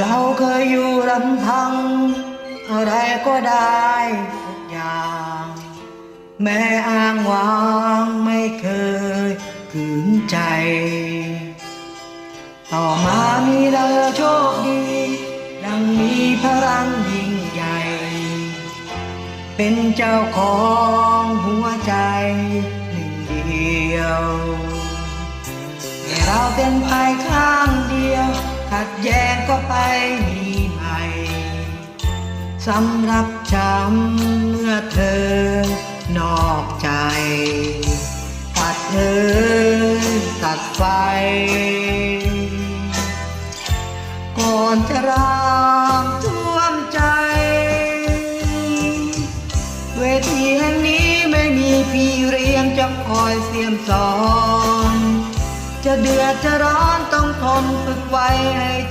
เราเคยอยู่ลำพัง อะไรก็ได้ทุกอย่าง แม่อ้างวางไม่เคยขืนใจ ต่อมามีเราโชคดีดังมีพลังยิ่งใหญ่ เป็นเจ้าของหัวใจหนึ่งเดียว เราเป็นภายข้างเดียว ขัดแย้งก็ไปมีใหม่สำหรับฉันเมื่อเธอนอกใจ ตัดเอ่ยตัดไฟ ก่อนจะรามท่วมใจ เวทีแห่งนี้ไม่มีพี่เรียงจะคอยเสียมสอน จะเดือดจะร้อนต้องทนฝึกไว้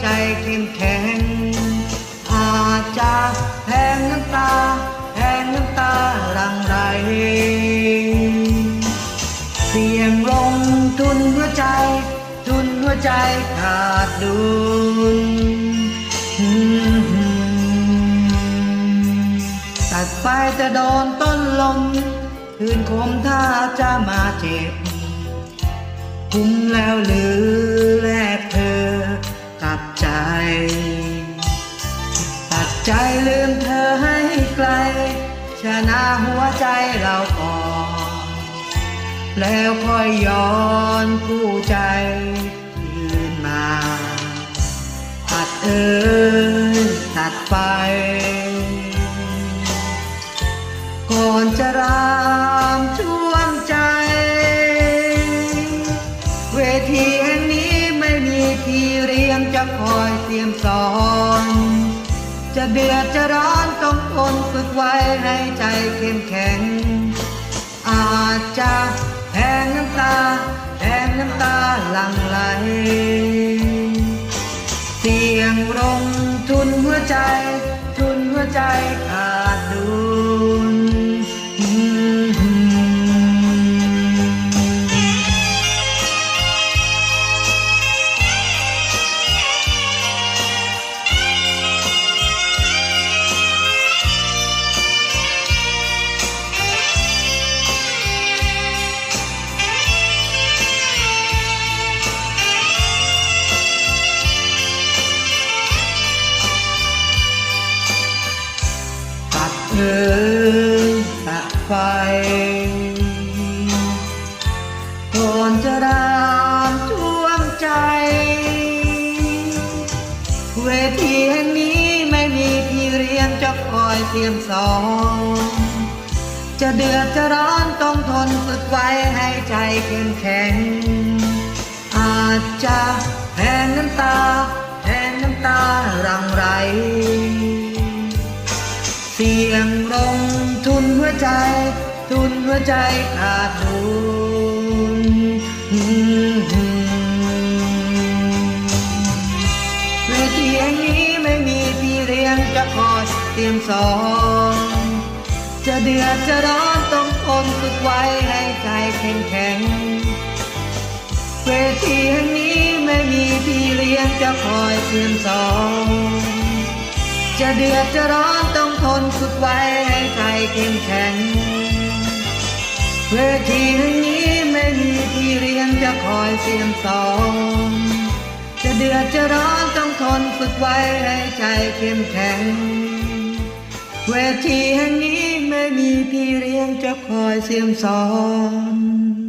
ใจเข้มแข็ง อาจจะแทงน้ำตาแทงน้ำตารังไรเสียงลงทุนหัวใจ ทุนหัวใจขาดดุลตัดไฟจะโดนต้นลมคืนคมถ้าจะมาเจ็บคุ้มแล้วหรือ หัวใจเราก่อนแล้วค่อยย้อนผู้ใจคืนมา ตัดเอ่ยตัดไป ก่อนจะรามท่วมใจ เวทีแห่งนี้ไม่มีพี่เรียงจะคอยเตรียมสอน จะเดือดจะร้อนต้องทนฝึกไว้ให้ใจเข้มแข็ง อาจจะแทงน้ำตาแทงน้ำตาหลั่งไหล เสียงรงทุนหัวใจ ทุนหัวใจขาดดู ตัดเอ่ยตัดไฟก่อนจะรามท่วมใจ เวทีแห่งนี้ไม่มีพี่เรียนจะคอยเตรียมสอน จะเดือดจะร้อนต้องทนฝึกไว้ให้ใจเข้มแข็ง อาจจะแทนน้ำตาแทนน้ำตารังไร ลงทุนหัวใจ ทุนหัวใจขาดดุลเวทีแห่งนี้ไม่มีพี่เลี้ยงจะคอยเตรียมสอนจะเดือดจะร้อนต้องทนฝึกไว้ให้ใจเข้มแข็งเวทีแห่งนี้ไม่มีพี่เลี้ยงจะคอยเตรียมสอน จะเดือดจะร้อนต้องทนฝึกไว้ให้ใจเข้มแข็งเวทีแห่งนี้ไม่มีพี่เรียนจะคอยเสียมสองจะเดือดจะร้อนต้องทนฝึกไว้ให้ใจเข้มแข็ง เวทีแห่งนี้ไม่มีพี่เลี้ยงจะคอยเสียมสอน